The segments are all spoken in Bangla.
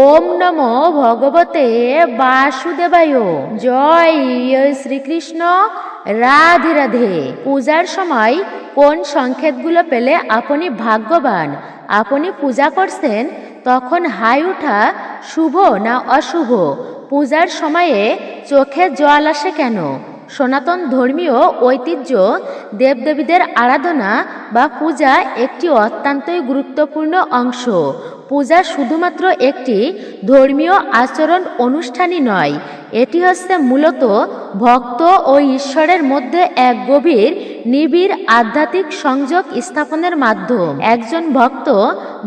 ওম নমো ভগবতে বাসুদেবায়। জয় শ্রীকৃষ্ণ। রাধে রাধে। পূজার সময় কোন সংকেতগুলো পেলে আপনি ভাগ্যবান? আপনি পূজা করছেন, তখন হাই ওঠা শুভ না অশুভ? পূজার সময়ে চোখে জল আসে কেন? সনাতন ধর্মীয় ঐতিহ্য, দেবদেবীদের আরাধনা বা পূজা একটি অত্যন্তই গুরুত্বপূর্ণ অংশ। পূজা শুধুমাত্র একটি ধর্মীয় আচরণ অনুষ্ঠানই নয়, এটি হচ্ছে মূলত ভক্ত ও ঈশ্বরের মধ্যে এক গভীর, নিবিড় আধ্যাত্মিক সংযোগ স্থাপনের মাধ্যম। একজন ভক্ত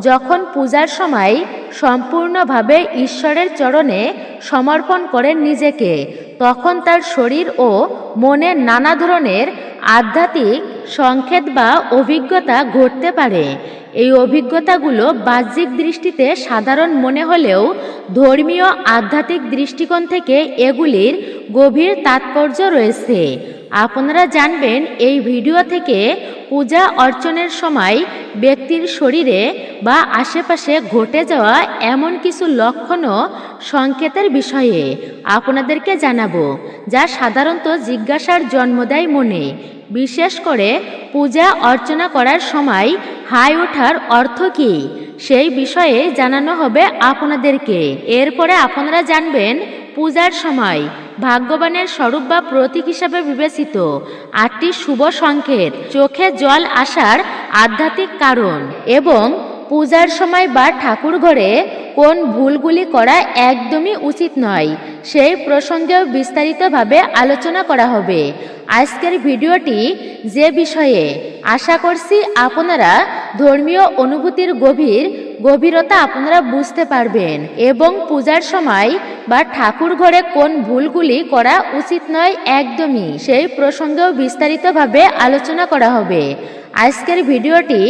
যখন পূজার সময় সম্পূর্ণভাবে ঈশ্বরের চরণে সমর্পণ করেন নিজেকে, তখন তার শরীর ও মনে নানা ধরনের আধ্যাত্মিক সংকেত বা অভিজ্ঞতা ঘটতে পারে। এই অভিজ্ঞতাগুলো বাহ্যিক দৃষ্টিতে সাধারণ মনে হলেও ধর্মীয় আধ্যাত্মিক দৃষ্টিকোণ থেকে এগুলির গভীর তাৎপর্য রয়েছে। আপনারা জানবেন, এই ভিডিও থেকে পূজা অর্চনের সময় ব্যক্তির শরীরে বা আশেপাশে ঘটে যাওয়া এমন কিছু লক্ষণ ও সংকেতের বিষয়ে আপনাদেরকে জানাব, যা সাধারণত জিজ্ঞাসার জন্ম দেয় মনে। বিশেষ করে পূজা অর্চনা করার সময় হাই ওঠার অর্থ কী, সেই বিষয়ে জানানো হবে আপনাদেরকে। এরপরে আপনারা জানবেন পূজার সময় ভাগ্যবানের স্বরূপ বা প্রতীক হিসাবে বিবেচিত আটটি শুভ সংকেত, চোখে জল আসার আধ্যাত্মিক কারণ এবং পূজার সময় বা ঠাকুর ঘরে কোন ভুলগুলি করা একদমই উচিত নয়, সেই প্রসঙ্গেও বিস্তারিতভাবে আলোচনা করা হবে। আজকের ভিডিওটি যে বিষয়ে আশা করছি আপনারা ধর্মীয় অনুভূতির গভীর গভীরতা আপনারা বুঝতে পারবেন এবং পূজার সময় বা ঠাকুর ঘরে কোন ভুলগুলি করা উচিত নয় একদমই, সেই প্রসঙ্গেও বিস্তারিতভাবে আলোচনা করা হবে। আজকের ভিডিওটি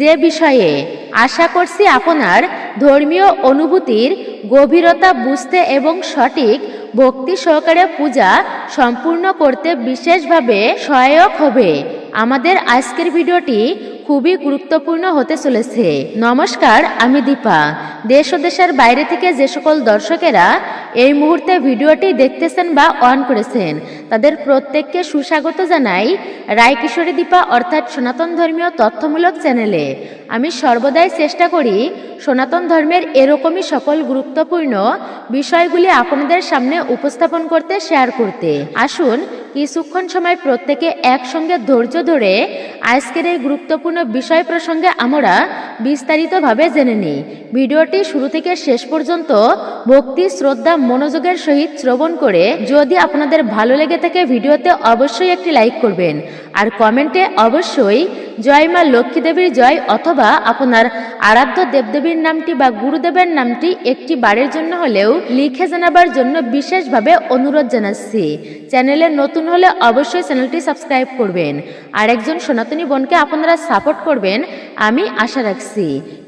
যে বিষয়ে আশা করছি আপনার ধর্মীয় অনুভূতির গভীরতা বুঝতে এবং সঠিক ভক্তি সহকারে পূজা সম্পূর্ণ করতে বিশেষভাবে সহায়ক হবে। আমাদের আজকের ভিডিওটি খুবই গুরুত্বপূর্ণ হতে চলেছে। নমস্কার, আমি দীপা। দেশ ও দেশের বাইরে থেকে যে সকল দর্শকেরা এই মুহূর্তে ভিডিওটি দেখতেছেন বা অন করেছেন, তাদের প্রত্যেককে সুস্বাগত জানাই রায়কিশোরী দীপা অর্থাৎ সনাতন ধর্মীয় তথ্যমূলক চ্যানেলে। আমি সর্বদাই চেষ্টা করি সনাতন ধর্মের এরকমই সকল গুরুত্বপূর্ণ বিষয়গুলি আপনাদের সামনে উপস্থাপন করতে শেয়ার করতে। আসুন, কিছুক্ষণ সময় প্রত্যেকে একসঙ্গে ধৈর্য ধরে আজকের এই গুরুত্বপূর্ণ বিষয় প্রসঙ্গে আমরা বিস্তারিতভাবে জেনে নিই। ভিডিওটি শুরু থেকে শেষ পর্যন্ত ভক্তি, শ্রদ্ধা, মনোযোগের সহিত শ্রবণ করে যদি আপনাদের ভালো লেগে থাকে ভিডিওতে অবশ্যই একটি লাইক করবেন। আর কমেন্টে অবশ্যই জয় মা লক্ষ্মী দেবীর জয় অথবা আপনার আরাধ্য দেবদেবীর নামটি বা গুরুদেবের নামটি একটি বারের জন্য হলেও লিখে জানাবার জন্য বিশেষভাবে অনুরোধ জানাচ্ছি। চ্যানেলে নতুন হলে অবশ্যই চ্যানেলটি সাবস্ক্রাইব করবেন। আর একজন সনাতনী বোনকে আপনারা সাপোর্ট করবেন, আমি আশা রাখছি।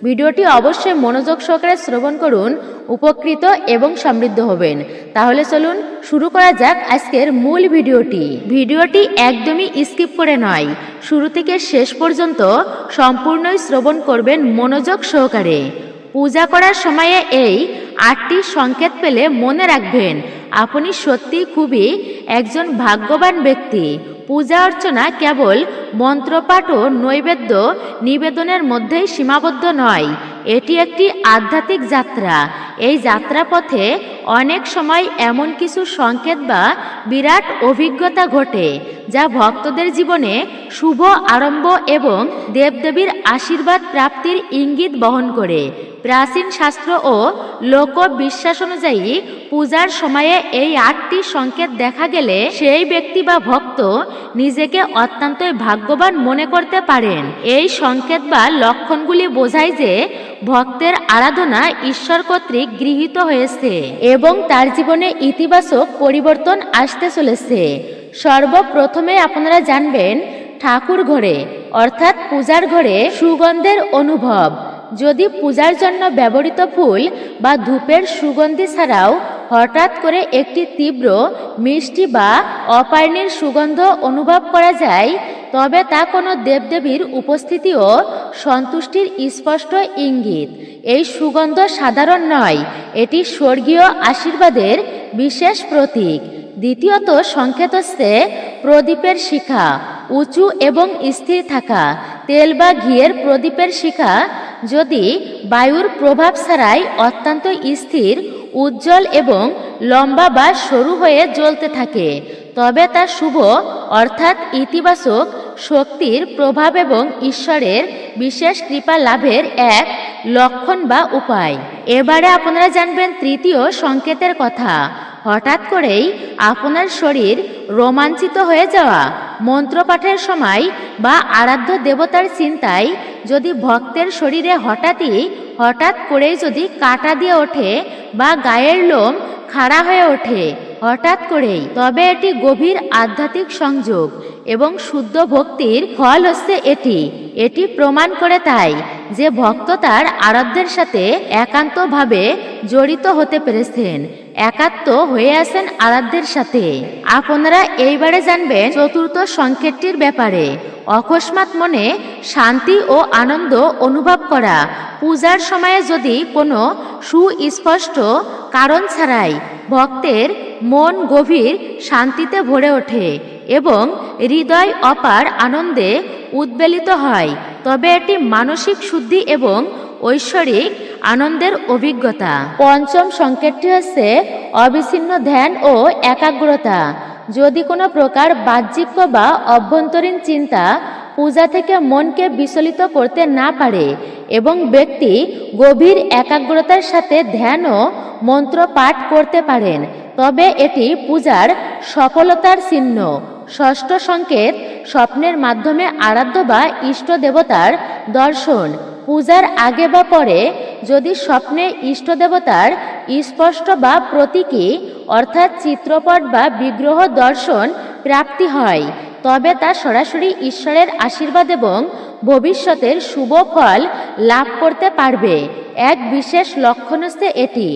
ভিডিওটি অবশ্যই মনোযোগ সহকারে শ্রবণ করুন, উপকৃত এবং সমৃদ্ধ হবেন। তাহলে চলুন শুরু করা যাক আজকের মূল ভিডিওটি। ভিডিওটি একদমই স্কিপ করে নয়, শুরু থেকে শেষ পর্যন্ত সম্পূর্ণই শ্রবণ করবেন মনোযোগ সহকারে। পূজা করার সময়ে এই আটটি সংকেত পেলে মনে রাখবেন, আপনি সত্যি খুবই একজন ভাগ্যবান ব্যক্তি। পূজা অর্চনা কেবল মন্ত্রপাঠ ও নৈবেদ্য নিবেদনের মধ্যেই সীমাবদ্ধ নয়। এটি একটি আধ্যাত্মিক যাত্রা। এই যাত্রাপথে অনেক সময় এমন কিছু সংকেত বা বিরাট অভিজ্ঞতা ঘটে, যা ভক্তদের জীবনে শুভ আরম্ভ এবং দেবদেবীর আশীর্বাদ প্রাপ্তির ইঙ্গিত বহন করে। প্রাচীন শাস্ত্র ও লোক বিশ্বাস অনুযায়ী পূজার সময়ে এই আটটি সংকেত দেখা গেলে সেই ব্যক্তি বা ভক্ত নিজেকে অত্যন্তই ভাগ্যবান মনে করতে পারেন। এই সংকেত বা লক্ষণগুলি বোঝায় যে ভক্তের আরাধনা ঈশ্বর কর্তৃক গৃহীত হয়েছে এবং তার জীবনে ইতিবাচক পরিবর্তন আসতে চলেছে। সর্বপ্রথমে আপনারা জানবেন ঠাকুর ঘরে, অর্থাৎ পূজার ঘরে সুগন্ধের অনুভব। যদি পূজার জন্য ব্যবহৃত ফুল বা ধূপের সুগন্ধি ছাড়াও হঠাৎ করে একটি তীব্র, মিষ্টি বা অপায়নের সুগন্ধ অনুভব করা যায়, তবে তা কোনো দেবদেবীর উপস্থিতি ও সন্তুষ্টির স্পষ্ট ইঙ্গিত। এই সুগন্ধ সাধারণ নয়, এটি স্বর্গীয় আশীর্বাদের বিশেষ প্রতীক। দ্বিতীয়ত সংকেত হচ্ছে প্রদীপের শিখা, উঁচু এবং স্থির থাকা, তেল বা ঘিয়ের প্রদীপের শিখা যদি বায়ুর প্রভাব ছাড়াই অত্যন্ত স্থির, উজ্জ্বল এবং লম্বা বা সরু হয়ে জ্বলতে থাকে, তবে তা শুভ, অর্থাৎ ইতিবাচক শক্তির প্রভাব এবং ঈশ্বরের বিশেষ কৃপা লাভের এক লক্ষণ বা উপায়। এবারে আপনারা জানবেন তৃতীয় সংকেতের কথা। হঠাৎ করেই আপনার শরীর রোমাঞ্চিত হয়ে যাওয়া মন্ত্রপাঠের সময় বা আরাধ্য দেবতার চিন্তায় যদি ভক্তের শরীরে হঠাৎই, হঠাৎ করেই যদি কাটা দিয়ে ওঠে বা গায়ের লোম খাড়া হয়ে ওঠে, হঠাৎ করেই, তবে এটি গভীর আধ্যাত্মিক সংযোগ এবং শুদ্ধ ভক্তির ফল হচ্ছে এটি। এটি প্রমাণ করে তাই যে ভক্ত তার আরাধ্যের সাথে একান্তভাবে জড়িত হতে পেরেছেন। একাত্ম হয়ে আছেন আরাধ্যের সাথে। আপনারা এইবারে জানবেন চতুর্থ সংকেতটির ব্যাপারে। অকস্মাৎ মনে শান্তি ও আনন্দ অনুভব করা। পূজার সময়ে যদি কোনো সুস্পষ্ট কারণ ছাড়াই ভক্তের মন গভীর শান্তিতে ভরে ওঠে এবং হৃদয় অপার আনন্দে উদ্বেলিত হয়, তবে এটি মানসিক শুদ্ধি এবং ঐশ্বরিক আনন্দের অভিজ্ঞতা। পঞ্চম সংকেতটি হচ্ছে অবিচ্ছিন্ন ধ্যান ও একাগ্রতা। যদি কোনো প্রকার বাহ্যিক বা অভ্যন্তরীণ চিন্তা পূজা থেকে মনকে বিচলিত করতে না পারে এবং ব্যক্তি গভীর একাগ্রতার সাথে ধ্যান ও মন্ত্র পাঠ করতে পারেন, তবে এটি পূজার সফলতার চিহ্ন। ষষ্ঠ সংকেত, স্বপ্নের মাধ্যমে আরাধ্য বা ইষ্ট দেবতার দর্শন। পূজার আগে বা পরে যদি স্বপ্নে ইষ্ট দেবতার স্পষ্ট বা প্রতীকী, অর্থাৎ চিত্রপট বা বিগ্রহ দর্শন প্রাপ্তি হয়, তবে তা সরাসরি ঈশ্বরের আশীর্বাদ এবং ভবিষ্যতের শুভ ফল লাভ করতে পারবে। এক বিশেষ লক্ষণ হচ্ছে এটি।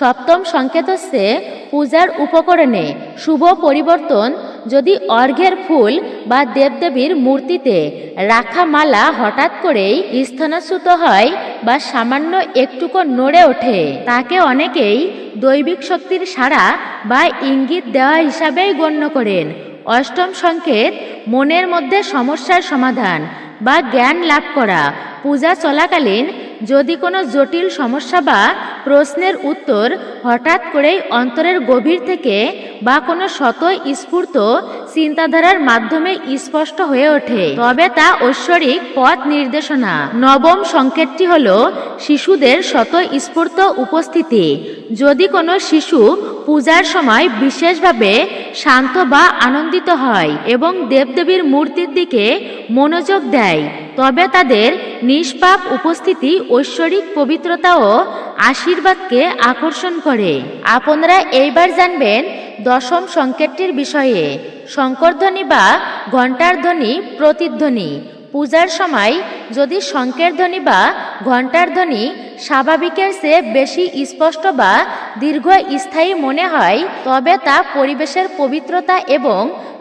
সপ্তম সংকেত হচ্ছে পূজার উপকরণে শুভ পরিবর্তন যদি অর্ঘ্যের ফুল বা দেবদেবীর মূর্তিতে রাখা মালা হঠাৎ করেই স্থানচ্যুত হয় বা সামান্য একটুকু নড়ে ওঠে, তাকে অনেকেই দৈবিক শক্তির সাড়া বা ইঙ্গিত দেওয়া হিসাবেই গণ্য করেন। অষ্টম সংকেত, মনের মধ্যে সমস্যার সমাধান। বা জ্ঞান লাভ করা। পূজা চলাকালীন যদি কোনো জটিল সমস্যা বা প্রশ্নের উত্তর হঠাৎ করেই অন্তরের গভীর থেকে বা কোনো শত স্ফূর্ত চিন্তাধারার মাধ্যমে স্পষ্ট হয়ে ওঠে, তবে তা ঐশ্বরিক পথ নির্দেশনা। নবম সংকেতটি হল শিশুদের শত স্ফূর্ত উপস্থিতি। যদি কোনো শিশু পূজার সময় বিশেষভাবে শান্ত বা আনন্দিত হয় এবং দেবদেবীর মূর্তির দিকে মনোযোগ দেয়। তবে তাদের নিষ্পাপ উপস্থিতি, ঐশ্বরিক পবিত্রতা ও আশীর্বাদকে আকর্ষণ করে। আপনারা এইবার জানবেন দশম সংকেতটির বিষয়ে। শঙ্করধ্বনি বা ঘণ্টার ধ্বনি প্রতিধ্বনি। পূজার সময় যদি শঙ্কের ধ্বনি বা ঘণ্টার ধ্বনি স্বাভাবিকের চেয়ে বেশি স্পষ্ট বা দীর্ঘ স্থায়ী মনে হয়, তবে তা পরিবেশের পবিত্রতা এবং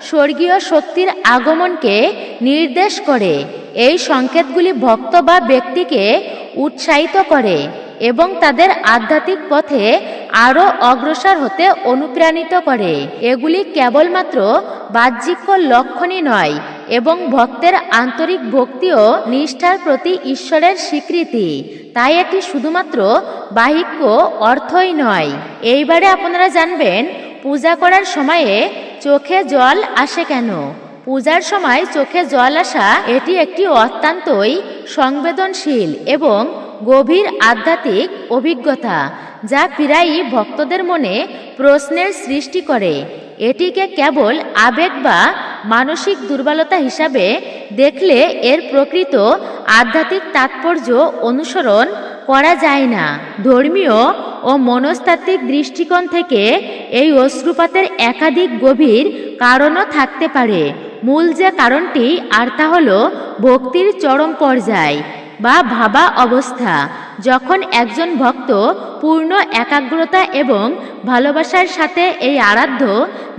স্বর্গীয় শক্তির আগমনকে নির্দেশ করে। এই সংকেতগুলি ভক্ত বা ব্যক্তিকে উৎসাহিত করে এবং তাদের আধ্যাত্মিক পথে আরও অগ্রসর হতে অনুপ্রাণিত করে। এগুলি কেবলমাত্র বাহ্যিক লক্ষণই নয় এবং ভক্তের আন্তরিক ভক্তি ও নিষ্ঠার প্রতি ঈশ্বরের স্বীকৃতি। তাই এটি শুধুমাত্র বাহিক্য অর্থই নয়। এইবারে আপনারা জানবেন, পূজা করার সময়ে চোখে জল আসে কেন? পূজার সময় চোখে জল আসা এটি একটি অত্যন্তই সংবেদনশীল এবং গভীর আধ্যাত্মিক অভিজ্ঞতা, যা প্রায়ই ভক্তদের মনে প্রশ্নের সৃষ্টি করে। এটিকে কেবল আবেগ বা মানসিক দুর্বলতা হিসাবে দেখলে এর প্রকৃত আধ্যাত্মিক তাৎপর্য অনুসরণ করা যায় না। ধর্মীয় ও মনস্তাত্ত্বিক দৃষ্টিকোণ থেকে এই অশ্রুপাতের একাধিক গভীর কারণও থাকতে পারে। মূল যে কারণটি, আর তা হল ভক্তির চরম পর্যায়। বা ভাবা অবস্থা। যখন একজন ভক্ত পূর্ণ একাগ্রতা এবং ভালোবাসার সাথে এই আরাধ্য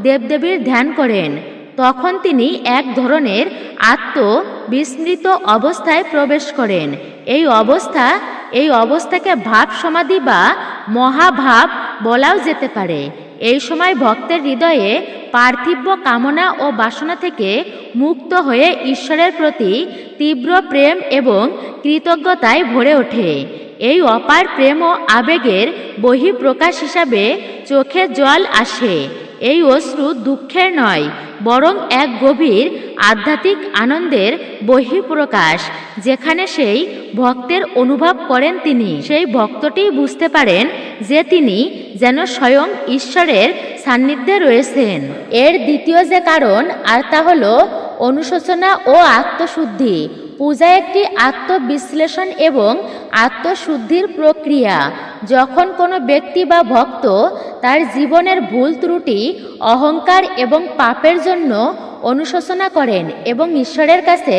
দেবদেবীর ধ্যান করেন, তখন তিনি এক ধরনের আত্ম বিস্মৃত অবস্থায় প্রবেশ করেন। এই অবস্থা, এই অবস্থাকে ভাব সমাধি বা মহাভাব বলাও যেতে পারে। এই সময় ভক্তের হৃদয়ে পার্থিব্য কামনা ও বাসনা থেকে মুক্ত হয়ে ঈশ্বরের প্রতি তীব্র প্রেম এবং কৃতজ্ঞতায় ভরে ওঠে। এই অপার প্রেম ও আবেগের বহিঃপ্রকাশ হিসাবে চোখে জল আসে। এই অশ্রু দুঃখের নয়, বরং এক গভীর আধ্যাত্মিক আনন্দের বহিঃপ্রকাশ, যেখানে সেই ভক্তের অনুভব করেন তিনি। সেই ভক্তটি বুঝতে পারেন যে তিনি যেন স্বয়ং ঈশ্বরের সান্নিধ্যে রয়েছেন। এর দ্বিতীয় যে কারণ, আর তা হল অনুশোচনা ও আত্মশুদ্ধি। পূজা একটি আত্মবিশ্লেষণ এবং আত্মশুদ্ধির প্রক্রিয়া। যখন কোনো ব্যক্তি বা ভক্ত তার জীবনের ভুল ত্রুটি, অহংকার এবং পাপের জন্য অনুশোচনা করেন এবং ঈশ্বরের কাছে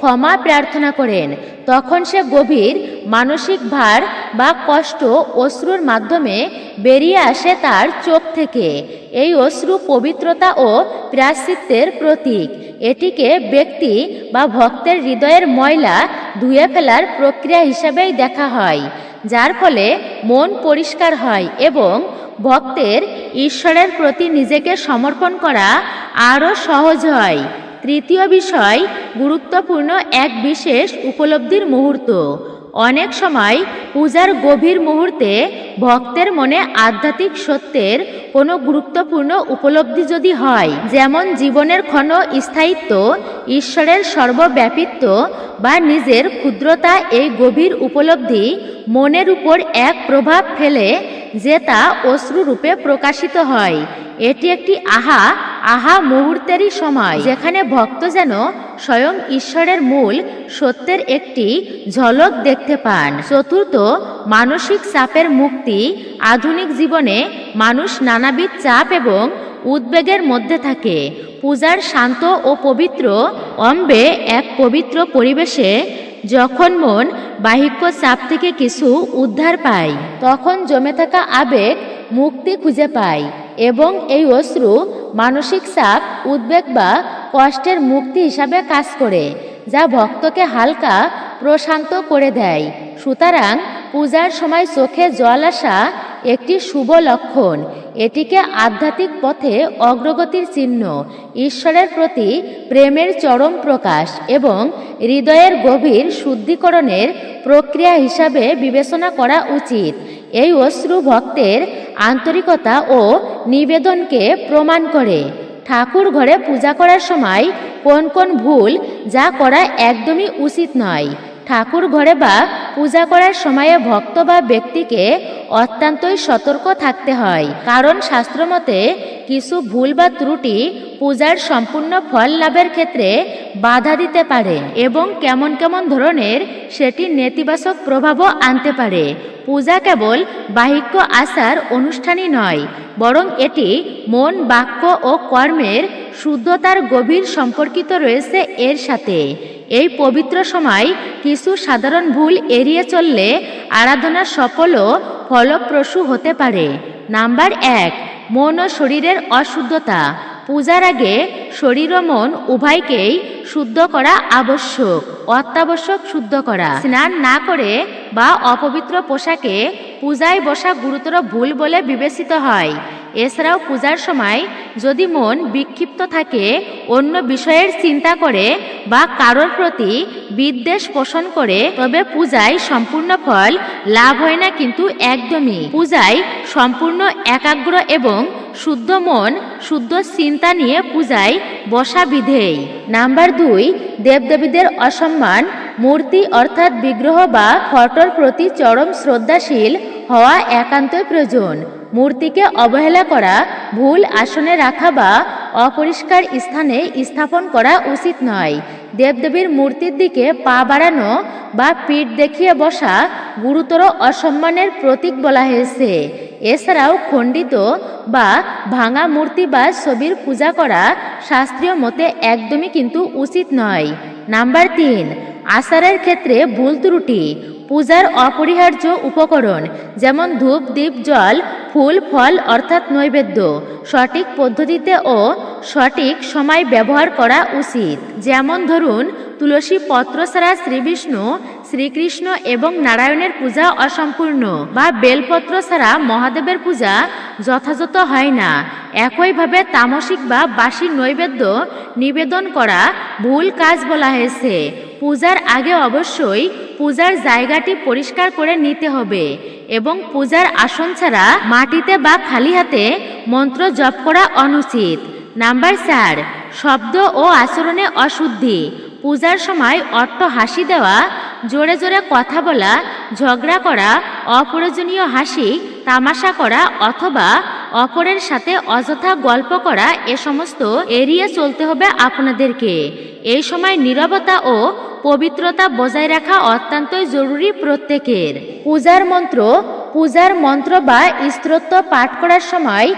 ক্ষমা প্রার্থনা করেন। তখন সে গভীর মানসিক ভার বা কষ্ট অশ্রুর মাধ্যমে বেরিয়ে আসে তার চোখ থেকে। এই অশ্রু পবিত্রতা ও প্রাশ্চিত্যের প্রতীক। এটিকে ব্যক্তি বা ভক্তের হৃদয়ের ময়লা ধুয়ে ফেলার প্রক্রিয়া হিসাবেই দেখা হয়, যার ফলে মন পরিষ্কার হয় এবং ভক্তের ঈশ্বরের প্রতি নিজেকে সমর্পণ করা আরও সহজ হয়। তৃতীয় বিষয়, গুরুত্বপূর্ণ এক বিশেষ উপলব্ধির মুহূর্ত। অনেক সময় পূজার গভীর মুহূর্তে ভক্তের মনে আধ্যাত্মিক সত্যের কোনো গুরুত্বপূর্ণ উপলব্ধি যদি হয়, যেমন জীবনের ক্ষণ স্থায়িত্ব, ঈশ্বরের সর্বব্যাপিত্ব বা নিজের ক্ষুদ্রতা, এই গভীর উপলব্ধি মনের উপর এক প্রভাব ফেলে যে তা অশ্রুরূপে প্রকাশিত হয়। এটি একটি আহা আহা মুহূর্তেরই সময়, যেখানে ভক্ত যেন স্বয়ং ঈশ্বরের মূল, সত্যের একটি ঝলক দেখতে পান। চতুর্থ, মানসিক চাপের মুক্তি, আধুনিক জীবনে মানুষ নানাবিধ চাপ এবং উদ্বেগের মধ্যে থাকে। পূজার শান্ত ও পবিত্র অম্বে এক পবিত্র পরিবেশে যখন মন বাহিক্য চাপ থেকে কিছু উদ্ধার পায়, তখন জমে থাকা আবেগ মুক্তি খুঁজে পায়। এবং এই অশ্রু মানসিক চাপ, উদ্বেগ বা কষ্টের মুক্তি হিসাবে কাজ করে, যা ভক্তকে হালকা, প্রশান্ত করে দেয়। সুতরাং পূজার সময় চোখে জল আসা একটি শুভ লক্ষণ। এটিকে আধ্যাত্মিক পথে অগ্রগতির চিহ্ন, ঈশ্বরের প্রতি প্রেমের চরম প্রকাশ এবং হৃদয়ের গভীর শুদ্ধিকরণের প্রক্রিয়া হিসাবে বিবেচনা করা উচিত। এই অশ্রু ভক্তের আন্তরিকতা ও নিবেদনকে প্রমাণ করে। ঠাকুর ঘরে পূজা করার সময় কোন কোন ভুল যা করা একদমই উচিত নয়। ঠাকুর ঘরে বা পূজা করার সময়ে ভক্ত বা ব্যক্তিকে অত্যন্তই সতর্ক থাকতে হয়। কারণ শাস্ত্রমতে কিছু ভুল বা ত্রুটি পূজার সম্পূর্ণ ফল লাভের ক্ষেত্রে বাধা দিতে পারে এবং কেমন কেমন ধরনের সেটি নেতিবাচক প্রভাবও আনতে পারে। পূজা কেবল বাহিক্য আচার অনুষ্ঠানই নয়, বরং এটি মন, বাক্য ও কর্মের শুদ্ধতার গভীর সম্পর্কিত রয়েছে এর সাথে। এই পবিত্র সময় কিছু সাধারণ ভুল এড়িয়ে চললে আরাধনা সফল ও ফলপ্রসূ হতে পারে। নাম্বার এক, মন ও শরীরের অশুদ্ধতা। পূজার আগে শরীর ও মন উভয়কেই শুদ্ধ করা আবশ্যক অত্যাবশ্যক শুদ্ধ করা। স্নান না করে বা অপবিত্র পোশাকে পূজায় বসা গুরুতর ভুল বলে বিবেচিত হয়। এছাড়াও পূজার সময় যদি মন বিক্ষিপ্ত থাকে, অন্য বিষয়ের চিন্তা করে বা কারোর প্রতি বিদ্বেষ পোষণ করে, তবে পূজায় সম্পূর্ণ ফল লাভ হয় না কিন্তু একদমই। পূজায় সম্পূর্ণ একাগ্র এবং শুদ্ধ মন, শুদ্ধ চিন্তা নিয়ে পূজায় বসা বিধেয়। নাম্বার দুই, দেবদেবীদের অসম্মান, মূর্তি অর্থাৎ বিগ্রহ বা ফটোর প্রতি চরম শ্রদ্ধাশীল হওয়া একান্তই প্রয়োজন। মূর্তিকে অবহেলা করা, ভুল আসনে রাখা বা অপরিষ্কার স্থানে স্থাপন করা উচিত নয়। দেবদেবীর মূর্তির দিকে পা বাড়ানো বা পিঠ দেখিয়ে বসা গুরুতর অসম্মানের প্রতীক বলা হয়েছে। এছাড়াও খণ্ডিত বা ভাঙা মূর্তি বা ছবির পূজা করা শাস্ত্রীয় মতে একদমই কিন্তু উচিত নয়। নাম্বার তিন, আচারের ক্ষেত্রে ভুল ত্রুটি পূজার অপরিহার্য উপকরণ, যেমন ধূপ দ্বীপ জল, ফুল, ফল, অর্থাৎ নৈবেদ্য, সঠিক পদ্ধতিতে ও সঠিক সময় ব্যবহার করা উচিত। যেমন ধরুন, তুলসী পত্র ছাড়া শ্রীবিষ্ণু, শ্রীকৃষ্ণ এবং নারায়ণের পূজা অসম্পূর্ণ বা বেলপত্র ছাড়া মহাদেবের পূজা যথাযথ হয় না। একইভাবে তামসিক বা বাসি নৈবেদ্য নিবেদন করা ভুল কাজ বলা হয়েছে। পূজার আগে অবশ্যই পূজার জায়গাটি পরিষ্কার করে নিতে হবে এবং পূজার আসন ছাড়া মাটিতে বা খালি হাতে মন্ত্র জপ করা অনুচিত। নাম্বার চার, শব্দ ও আচরণে অশুদ্ধি। পূজার সময় অট্ট হাসি দেওয়া, জোরে জোরে কথা বলা, ঝগড়া করা, অপ্রয়োজনীয় হাসি, তামাশা করা অথবা অপরের সাথে অযথা গল্প করা এ সমস্ত এড়িয়ে চলতে হবে আপনাদেরকে। এই সময় নীরবতা ও পবিত্রতা বজায় রাখা অত্যন্তই জরুরি প্রত্যেকের। পূজার মন্ত্র পূজার মন্ত্র বা স্তোত্র পাঠ করার সময়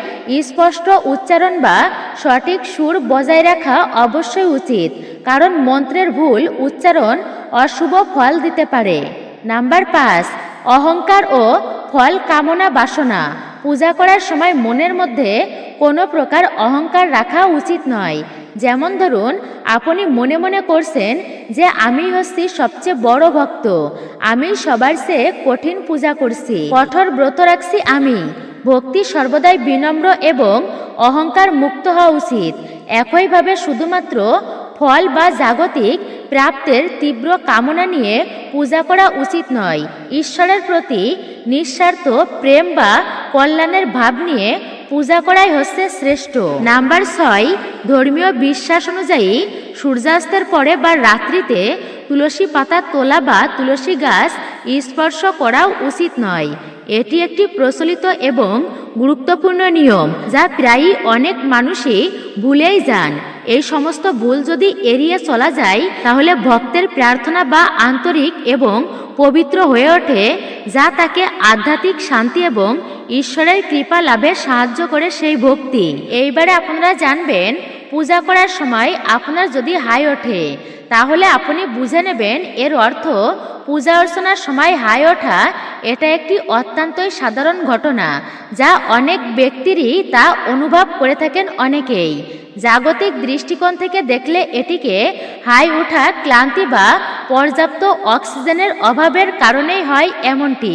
স্পষ্ট উচ্চারণ বা সঠিক সুর বজায় রাখা অবশ্যই উচিত, কারণ মন্ত্রের ভুল উচ্চারণ অশুভ ফল দিতে পারে। নাম্বার পাঁচ, অহংকার ও ফল কামনা বাসনা। পূজা করার সময় মনের মধ্যে কোনো প্রকার অহংকার রাখা উচিত নয়। যেমন ধরুন, আপনি মনে মনে করছেন যে, আমি হচ্ছি সবচেয়ে বড় ভক্ত। আমি সবার চেয়ে কঠিন পূজা করছি। কঠোর ব্রত রাখছি আমি। ভক্তি সর্বদাই বিনম্র এবং অহংকার মুক্ত হওয়া উচিত। একইভাবে শুধুমাত্র ফল বা জাগতিক প্রাপ্তের তীব্র কামনা নিয়ে পূজা করা উচিত নয়। ঈশ্বরের প্রতি নিঃস্বার্থ প্রেম বা কল্যাণের ভাব নিয়ে পূজা করাই হচ্ছে শ্রেষ্ঠ। নাম্বার ছয়, ধর্মীয় বিশ্বাস অনুযায়ী সূর্যাস্তের পরে বা রাত্রিতে তুলসী পাতা তোলা বা তুলসী গাছ স্পর্শ করাও উচিত নয়। এটি একটি প্রচলিত এবং গুরুত্বপূর্ণ নিয়ম, যা প্রায়ই অনেক মানুষই ভুলেই যান। এই সমস্ত ভুল যদি এড়িয়ে চলা যায়, তাহলে ভক্তের প্রার্থনা বা আন্তরিক এবং পবিত্র হয়ে ওঠে, যা তাকে আধ্যাত্মিক শান্তি এবং ঈশ্বরের কৃপা লাভে সাহায্য করে সেই ভক্তি। এইবারে আপনারা জানবেন পূজা করার সময় আপনার যদি হাই ওঠে, তাহলে আপনি বুঝে নেবেন এর অর্থ পূজা অর্চনার সময় হাই ওঠা, এটা একটি অত্যন্তই সাধারণ ঘটনা, যা অনেক ব্যক্তিরই তা অনুভব করে থাকেন অনেকেই। জাগতিক দৃষ্টিকোণ থেকে দেখলে এটিকে হাই ওঠা ক্লান্তি বা পর্যাপ্ত অক্সিজেনের অভাবের কারণেই হয় এমনটি।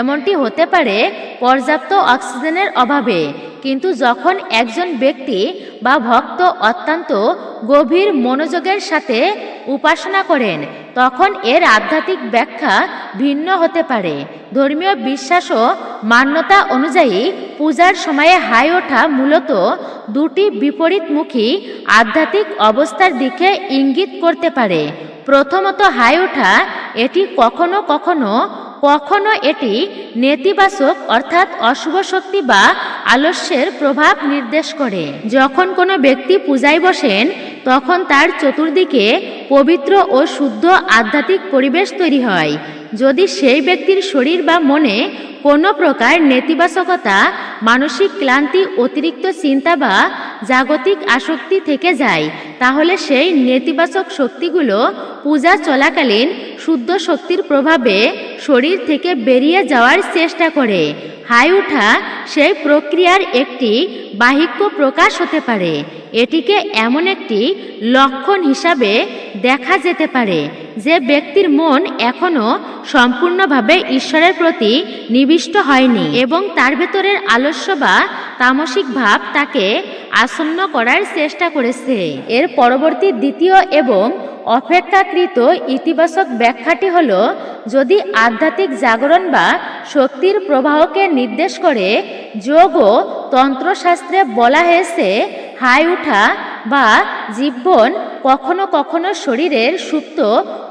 এমনটি হতে পারে পর্যাপ্ত অক্সিজেনের অভাবে। কিন্তু যখন একজন ব্যক্তি বা ভক্ত অত্যন্ত গভীর মনোযোগের সাথে উপাসনা করেন তখন এর আধ্যাত্মিক ব্যাখ্যা ভিন্ন হতে পারে। ধর্মীয় বিশ্বাস ও মান্যতা অনুযায়ী পূজার সময়ে হাই ওঠা মূলত দুটি বিপরীতমুখী আধ্যাত্মিক অবস্থার দিকে ইঙ্গিত করতে পারে। প্রথমত হাই ওঠা, এটি কখনো কখনো কখনো এটি নেতিবাচক অর্থাৎ অশুভ শক্তি বা আলস্যের প্রভাব নির্দেশ করে। যখন কোনো ব্যক্তি পূজায় বসেন, তখন তার চতুর্দিকে পবিত্র ও শুদ্ধ আধ্যাত্মিক পরিবেশ তৈরি হয়। যদি সেই ব্যক্তির শরীর বা মনে কোনো প্রকার নেতিবাচকতা, মানসিক ক্লান্তি, অতিরিক্ত চিন্তা বা জাগতিক আসক্তি থেকে যায়, তাহলে সেই নেতিবাচক শক্তিগুলো পূজা চলাকালীন শুদ্ধ শক্তির প্রভাবে শরীর থেকে বেরিয়ে যাওয়ার চেষ্টা করে। হাই ওঠা সেই প্রক্রিয়ার একটি বাহিক্য প্রকাশ হতে পারে। এটিকে এমন একটি লক্ষণ হিসাবে দেখা যেতে পারে, যে ব্যক্তির মন এখনও সম্পূর্ণভাবে ঈশ্বরের প্রতি নিবিষ্ট হয়নি এবং তার ভেতরের আলস্য বা তামসিক ভাব তাকে আসন্ন করার চেষ্টা করেছে। এর পরবর্তী দ্বিতীয় এবং অপেক্ষাকৃত ইতিবাচক ব্যাখ্যাটি হল, যদি আধ্যাত্মিক জাগরণ বা শক্তির প্রবাহকে নির্দেশ করে, যোগ ও তন্ত্রশাস্ত্রে বলা হয়েছে, হাই উঠা বা জীবন কখনো কখনো শরীরের সুপ্ত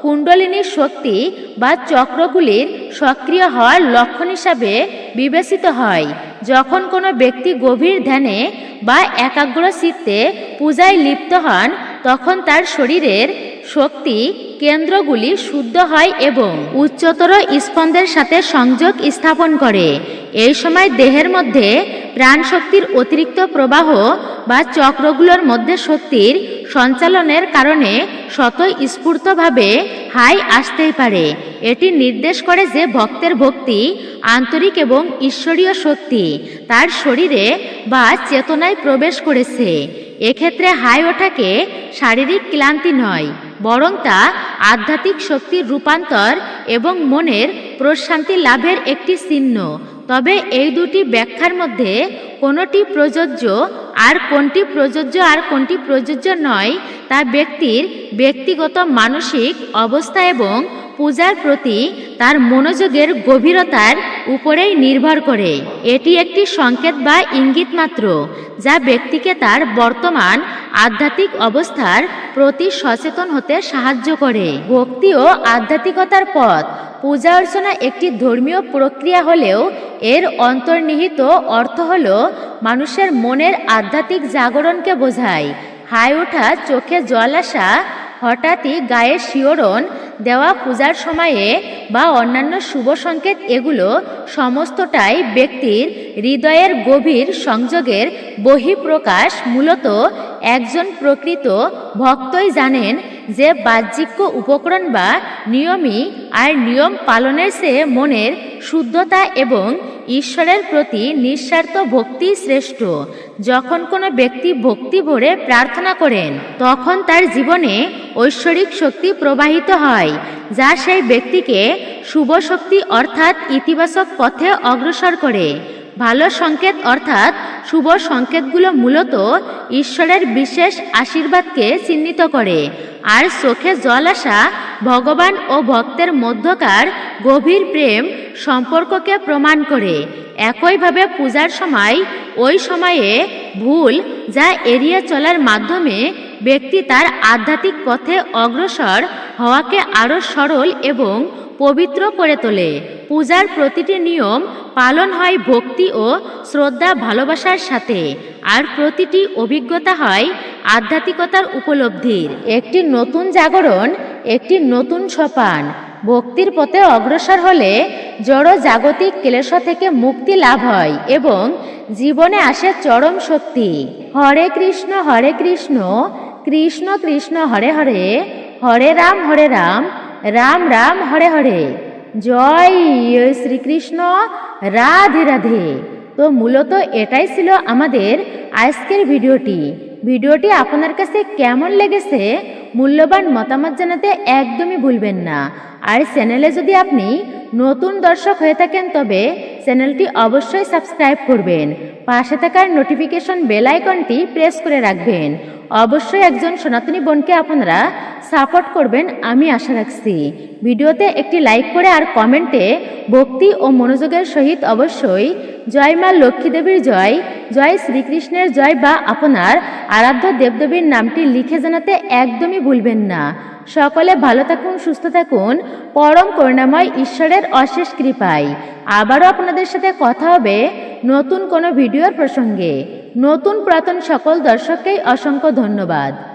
কুণ্ডলিনীর শক্তি বা চক্রগুলির সক্রিয় হওয়ার লক্ষণ হিসাবে বিবেচিত হয়। যখন কোনো ব্যক্তি গভীর ধ্যানে বা একাগ্র চিত্তে পূজায় লিপ্ত হন, তখন তার শরীরের শক্তি কেন্দ্রগুলি শুদ্ধ হয় এবং উচ্চতর স্পন্দের সাথে সংযোগ স্থাপন করে। এই সময় দেহের মধ্যে প্রাণশক্তির অতিরিক্ত প্রবাহ বা চক্রগুলোর মধ্যে শক্তির সঞ্চালনের কারণে স্বতঃস্ফূর্তভাবে হাই আসতেই পারে। এটি নির্দেশ করে যে ভক্তের ভক্তি আন্তরিক এবং ঈশ্বরীয় শক্তি তার শরীরে বা চেতনায় প্রবেশ করেছে। এক্ষেত্রে হাই ওঠাকে শারীরিক ক্লান্তি নয় বরং তা আধ্যাত্মিক শক্তির রূপান্তর এবং মনের প্রশান্তি লাভের একটি চিহ্ন। তবে এই দুটি ব্যাখ্যার মধ্যে কোনোটি প্রযোজ্য আর কোনটি প্রযোজ্য আর কোনটি প্রযোজ্য নয়, তা ব্যক্তির ব্যক্তিগত মানসিক অবস্থা এবং পূজার প্রতি তার মনোযোগের গভীরতার উপরেই নির্ভর করে। এটি একটি সংকেত বা ইঙ্গিত মাত্র, যা ব্যক্তিকে তার বর্তমান আধ্যাত্মিক অবস্থার প্রতি সচেতন হতে সাহায্য করে। ভক্তি ও আধ্যাত্মিকতার পথ, পূজা অর্চনা একটি ধর্মীয় প্রক্রিয়া হলেও এর অন্তর্নিহিত অর্থ হল মানুষের মনের আধ্যাত্মিক জাগরণকে বোঝায়। হাই ওঠা, চোখে জল আসা, হঠাৎই গায়ে শিওরণ দেওয়া পূজার সময়ে বা অন্যান্য শুভ সংকেত এগুলো সমস্তটাই ব্যক্তির হৃদয়ের গভীর সংযোগের বহিঃপ্রকাশ মূলত একজন প্রকৃত ভক্তই জানেন যে বাহ্যিক উপকরণ বা নিয়মই আর নিয়ম পালনের চেয়ে মনের শুদ্ধতা এবং ঈশ্বরের প্রতি নিঃস্বার্থ ভক্তি শ্রেষ্ঠ। যখন কোনো ব্যক্তি ভক্তি ভরে প্রার্থনা করেন, তখন তার জীবনে ঐশ্বরিক শক্তি প্রবাহিত হয়, যা সেই ব্যক্তিকে শুভ শক্তি অর্থাৎ ইতিবাচক পথে অগ্রসর করে। ভালো সংকেত অর্থাৎ শুভ সংকেতগুলো মূলত ঈশ্বরের বিশেষ আশীর্বাদকে চিহ্নিত করে। আর চোখে জল আসা ভগবান ও ভক্তের মধ্যকার গভীর প্রেম সম্পর্ককে প্রমাণ করে। একইভাবে পূজার সময়, ওই সময়ে ভুল যা এড়িয়ে চলার মাধ্যমে ব্যক্তি তার আধ্যাত্মিক পথে অগ্রসর হওয়াকে আরও সরল এবং পবিত্র করে তোলে। পূজার প্রতিটি নিয়ম পালন হয় ভক্তি ও শ্রদ্ধা ভালোবাসার সাথে। আর প্রতিটি অভিজ্ঞতা হয় আধ্যাত্মিকতার উপলব্ধির। একটি নতুন জাগরণ, একটি নতুন সোপান। ভক্তির পথে অগ্রসর হলে জড় জাগতিক ক্লেশ থেকে মুক্তি লাভ হয় এবং জীবনে আসে চরম শক্তি। হরে কৃষ্ণ হরে কৃষ্ণ কৃষ্ণ কৃষ্ণ হরে হরে হরে রাম হরে রাম রাম রাম হরে হরে। জয় শ্রীকৃষ্ণ, রাধে রাধে। তো মূলত এটাই ছিল আমাদের আজকের ভিডিওটি। ভিডিওটি আপনার কাছে কেমন লেগেছে, মূল্যবান মতামত জানাতে একদমই ভুলবেন না। আর চ্যানেলে যদি আপনি নতুন দর্শক হয়ে থাকেন, তবে চ্যানেলটি অবশ্যই সাবস্ক্রাইব করবেন। পাশে থাকার নোটিফিকেশন বেল আইকনটি প্রেস করে রাখবেন। অবশ্যই একজন সনাতনী বোনকে আপনারা সাপোর্ট করবেন, আমি আশা রাখছি। ভিডিওতে একটি লাইক করে আর কমেন্টে ভক্তি ও মনোযোগের সহিত অবশ্যই জয় মা লক্ষ্মী দেবীর জয় জয় শ্রীকৃষ্ণের জয় বা আপনার আরাধ্য দেবদেবীর নামটি লিখে জানাতে একদমই ভুলবেন না। সকলে ভালো থাকুন, সুস্থ থাকুন, পরম করুণাময় ঈশ্বরের অশেষ কৃপায়। আবারও আপনাদের সাথে কথা হবে নতুন কোনো ভিডিওর প্রসঙ্গে। নতুন প্রাতন সকল দর্শককেই অসংখ্য ধন্যবাদ।